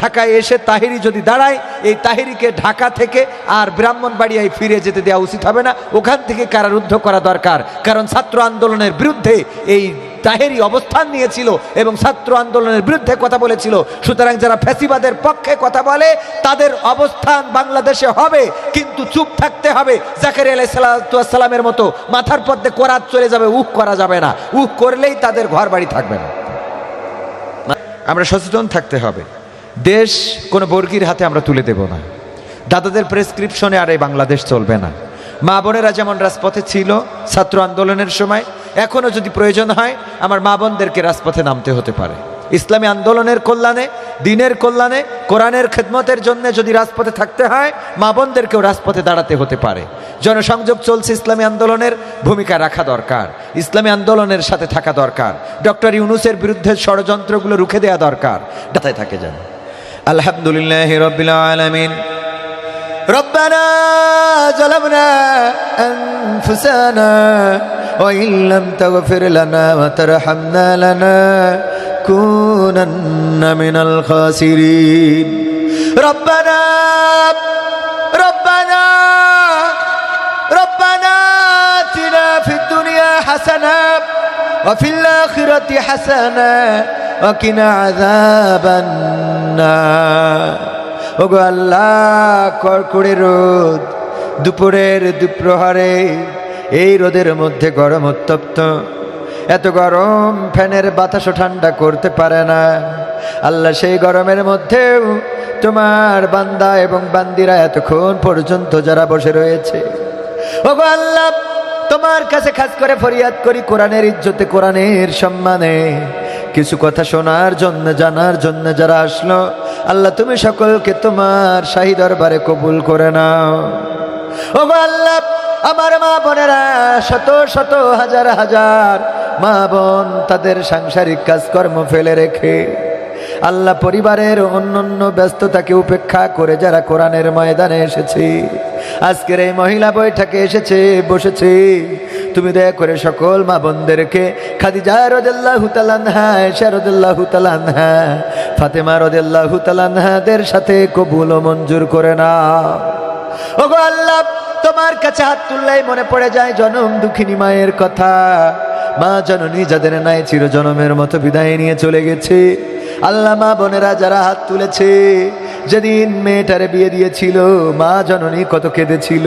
ঢাকায় এসে তাহিরি যদি দাঁড়ায়, এই তাহিরিকে ঢাকা থেকে আর ব্রাহ্মণবাড়িয়ায় ফিরে যেতে দেওয়া উচিত হবে না। ওখান থেকে কারারুদ্ধ করা দরকার। কারণ ছাত্র আন্দোলনের বিরুদ্ধে এই তাহেরি অবস্থান নিয়েছিল এবং ছাত্র আন্দোলনের বিরুদ্ধে কথা বলেছিল। সুতরাং যারা ফ্যাসিবাদের পক্ষে কথা বলে, তাদের অবস্থান বাংলাদেশে হবে, কিন্তু চুপ থাকতে হবে। জাকারি আলাই সালামের মতো মাথার পদ্মে করাত চলে যাবে, উহ, করা যাবে না। উহ, করলেই তাদের ঘর বাড়ি থাকবে না। আমরা সচেতন থাকতে হবে। দেশ কোনো বর্গির হাতে আমরা তুলে দেব না। দাদাদের প্রেসক্রিপশনে আর এই বাংলাদেশ চলবে না। মা বোনেরা যেমন রাজপথে ছিল ছাত্র আন্দোলনের সময় এখনও যদি প্রয়োজন হয়, আমার মা বোনদেরকে রাজপথে নামতে হতে পারে। ইসলামী আন্দোলনের কল্যাণে, দিনের কল্যাণে, কোরআনের খেদমতের জন্য যদি রাজপথে থাকতে হয়, মা বোনদেরকেও রাজপথে দাঁড়াতে হতে পারে। জনসংযোগ চলছে ইসলামী আন্দোলনের ভূমিকা রাখা দরকার। ইসলামী আন্দোলনের সাথে থাকা দরকার। ডক্টর ইউনুসের বিরুদ্ধে ষড়যন্ত্রগুলো রুখে দেওয়া দরকার। ডাতায় থাকে যেন। الحمد لله رب العالمين ربنا ظلمنا أنفسنا وإن لم تغفر لنا وترحمنا لنكونن من الخاسرين. ربنا ربنا ربنا آتنا في الدنيا حسنة وفي الآخرة حسنة وقنا عذاب النار. ওগো আল্লাহ, কড়কড়ে রোদ, দুপুরের দুপ্রহারে, এই রোদের মধ্যে গরম উত্তপ্ত। এত গরম, ফ্যানের বাতাসও ঠান্ডা করতে পারে না। আল্লাহ সেই গরমের মধ্যেও তোমার বান্দা এবং বান্দিরা এতক্ষণ পর্যন্ত যারা বসে রয়েছে। ওগো আল্লাহ, তোমার কাছে খাস করে ফরিয়াদ করি কোরআনের ইজ্জতে, কোরআনের সম্মানে। কিছু কথা শোনার জন্য, জানার জন্য যারা আসলো, আল্লাহ তুমি সকলকে তোমার শাহী দরবারে কবুল করে নাও। ও আল্লাহ, আমার মা বোনেরা, শত শত হাজার হাজার মা বোন তাদের সাংসারিক কাজকর্ম ফেলে রেখে আল্লাহ পরিবারের অন্যান্য ব্যস্ততাকে উপেক্ষা করে যারা কোরআনের ময়দানে এসেছে, আজকের এই মহিলা বৈঠকে এসেছে, বসেছে। তুমি দয়া করে সকল মা বোনদেরকে, খাদিজা রদাল্লাহু তালানহা এশা রদাল্লাহু তালানহা ফাতেমা রদাল্লাহু তালানহাদের সাথে কবুল মঞ্জুর করে না ওগো আল্লাহ, তোমার কাছে হাত তুললেই মনে পড়ে যায় জনম দুঃখিনী মায়ের কথা। মা জননী যাদের নাই চির জনমের মতো বিদায় নিয়ে চলে গেছে। আল্লাহ মা বোনেরা যারা হাত তুলেছে, যেদিন মেয়েটারে বিয়ে দিয়েছিল, মা জননী কত কেঁদেছিল।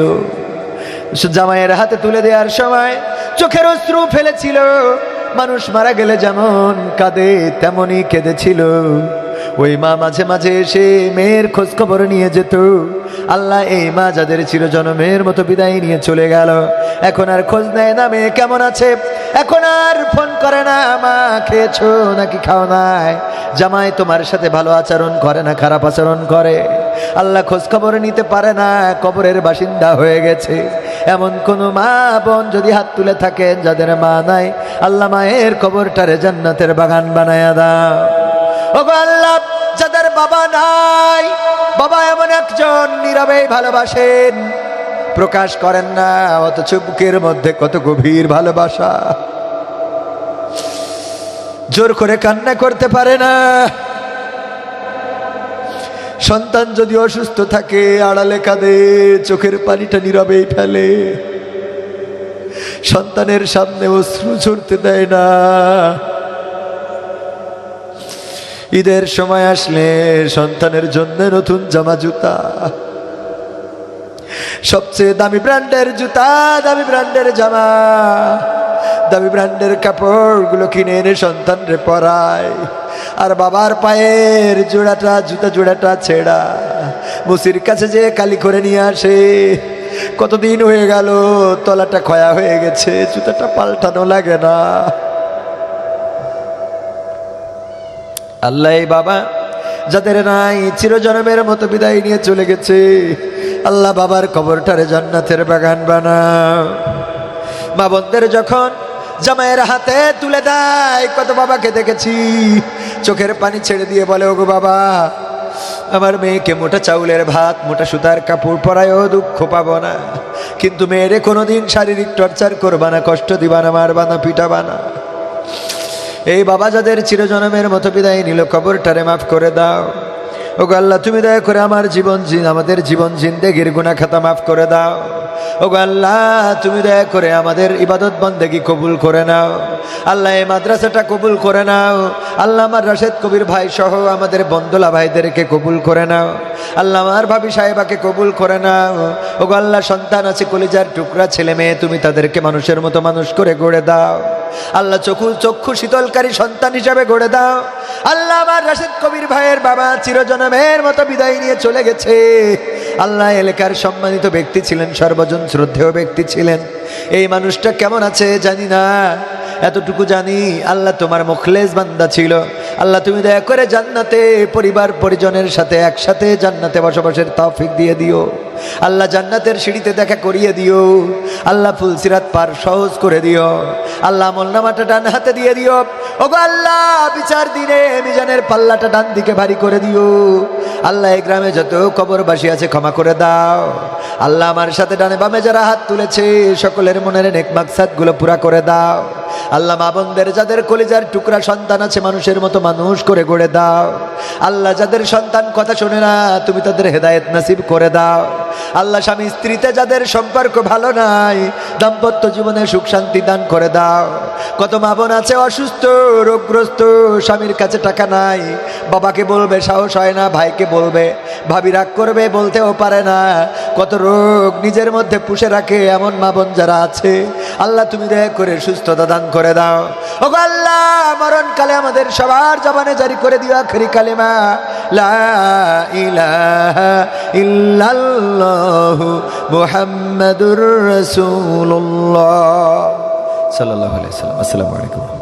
জামাইয়ের হাতে তুলে দেওয়ার সময় চোখের অশ্রু ফেলেছিল। মানুষ মারা গেলে যেমন কাঁদে, তেমনই কেঁদেছিল। ওই মা মাঝে মাঝে এসে মেয়ের খোঁজ খবর নিয়ে যেত। আল্লাহ এই মা যাদের চিরজনমের মতো বিদায় নিয়ে চলে গেল। এখন আর খোঁজ নেয় না মেয়ে, কেমন আছে? এখন আর ফোন করে না, মা, খেয়েছো নাকি খাও নাই? জামাই, তোমার সাথে ভালো আচরণ করে না, খারাপ আচরণ করে। আল্লাহ খোঁজ খবর নিতে পারে না, কবরের বাসিন্দা হয়ে গেছে। এমন কোন মা বোন যদি হাত তুলে থাকেন, যাদের মা নাই, আল্লাহ মায়ের কবরটারে জান্নাতের বাগান বানায়া দাও। যাদের বাবা নাই। বাবা এমন একজন নীরবে ভালোবাসেন। প্রকাশ করেন না, অথচ বুকের মধ্যে কত গভীর ভালোবাসা। জোর করে কান্না করতে পারে না। সন্তান যদি অসুস্থ থাকে, আড়ালে কাঁদে, চোখের পানিটা নীরবেই ফেলে। সন্তানের সামনে অশ্রু ঝরতে দেয় না। ঈদের সময় আসলে সন্তানের জন্য নতুন জামা জুতা। সবচেয়ে দামি ব্র্যান্ডের জুতা, দামি ব্র্যান্ডের জামা, দামি ব্র্যান্ডের কাপড়গুলো কিনে এনে সন্তানরে পরায়। আর বাবার পায়ের জোড়াটা, জুতা জোড়াটা ছেঁড়া। মুসির কাছে যে কালি করে নিয়ে আসে, কতদিন হয়ে গেল, তলাটা ক্ষয়া হয়ে গেছে, জুতাটা পাল্টানো লাগে না। আল্লাহ বাবা, যাদের নাই চিরজনমের মতো বিদায় নিয়ে চলে গেছে, আল্লাহ বাবার কবরটারে জান্নাতের বাগান বানাও। মা বোনদের যখন জামাইয়ের হাতে তুলে দেয়, কত বাবাকে দেখেছি, চোখের পানি ছেড়ে দিয়ে বলে, ওগো বাবা, আমার মেয়েকে মোটা চাউলের ভাত, মোটা সুতার কাপড় পরায়ও দুঃখ পাবো না। কিন্তু মেয়েরে কোনোদিন শারীরিক টর্চার করবা না, কষ্ট দিবা না, মারবা না, পিটাবা না। এই বাবা যাদের চিরজনমের মতো বিদায় নিল, কবরটারে মাফ করে দাও। ও আল্লাহ, তুমি দয়া করে আমার জীবন আমাদের জীবন জিন্দেগির গুণা খাতা মাফ করে দাও। ও আল্লাহ, তুমি দয়া করে আমাদের ইবাদত বন্দেগি কবুল করে নাও। আল্লাহ, এই মাদ্রাসাটা কবুল করে নাও। আল্লাহ, আমার রাশেদ কবির ভাই সহ আমাদের বন্দলা ভাইদেরকে কবুল করে নাও। আল্লাহ, আমার ভাবি সাহেবাকে কবুল করে নাও। ওগো আল্লাহ, সন্তান আছে, কলিজার টুকরা ছেলে মেয়ে, তুমি তাদেরকে মানুষের মতো মানুষ করে গড়ে দাও। আল্লাহ চক্ষু চক্ষু শীতলকারী সন্তান হিসাবে গড়ে দাও। আল্লাহ আমার রাশেদ কবির ভাইয়ের বাবা চিরজনমের মতো বিদায় নিয়ে চলে গেছে। আল্লাহ এলাকার সম্মানিত ব্যক্তি ছিলেন, সর্বজন শ্রদ্ধেয় ব্যক্তি ছিলেন। এই মানুষটা কেমন আছে জানি না। এতটুকু জানি, আল্লাহ তোমার মুখলেস বান্দা ছিল। আল্লাহ, তুমি দয়া করে জান্নাতে পরিবার পরিজনের সাথে একসাথে জান্নাতে বসবাসের তৌফিক দিয়ে দিও। আল্লাহ, জান্নাতের সিঁড়িতে দেখা করিয়ে দিও। আল্লাহ ফুলসিরাত পার সহজ করে দিও। আল্লাহ মোল্লামাটা ডান হাতে দিয়ে দিও। ওগো আল্লাহ, বিচার দিনে মিজানের পাল্লাটা ডান দিকে ভারী করে দিও। আল্লাহ, এই গ্রামে যত কবরবাসী আছে ক্ষমা করে দাও। আল্লাহ, আমার সাথে ডানে বামে যারা হাত তুলেছে, সকলের মনের নেক মাকসাদগুলো পুরা করে দাও। আল্লাহ, মা বোনদের, যাদের কলিজার টুকরা সন্তান আছে, মানুষের মতো মানুষ করে গড়ে দাও। আল্লাহ যাদের সন্তান কথা শোনে না, তুমি তাদের হেদায়েত নাসিব করে দাও। আল্লাহ স্বামী স্ত্রীতে যাদের সম্পর্ক ভালো নাই, দাম্পত্য জীবনে সুখ শান্তি দান করে দাও। কত মা বোন আছে অসুস্থ, রোগগ্রস্ত, স্বামীর কাছে টাকা নাই, বাবাকে বলবে, সাহস হয় না, ভাইকে বলবে, ভাবি রাগ করবে, বলতেও পারে না। কত রোগ নিজের মধ্যে পুষে রাখে এমন মা বোন যারা আছে। আল্লাহ তুমি দয়া করে সুস্থতা দান করে দাও। ও আল্লাহ, মরণকালে আমাদের সবার জবানে জারি করে দিও আখরি কালেমা লা আলাইহি ওয়াসাল্লাম। আসসালামু আলাইকুম।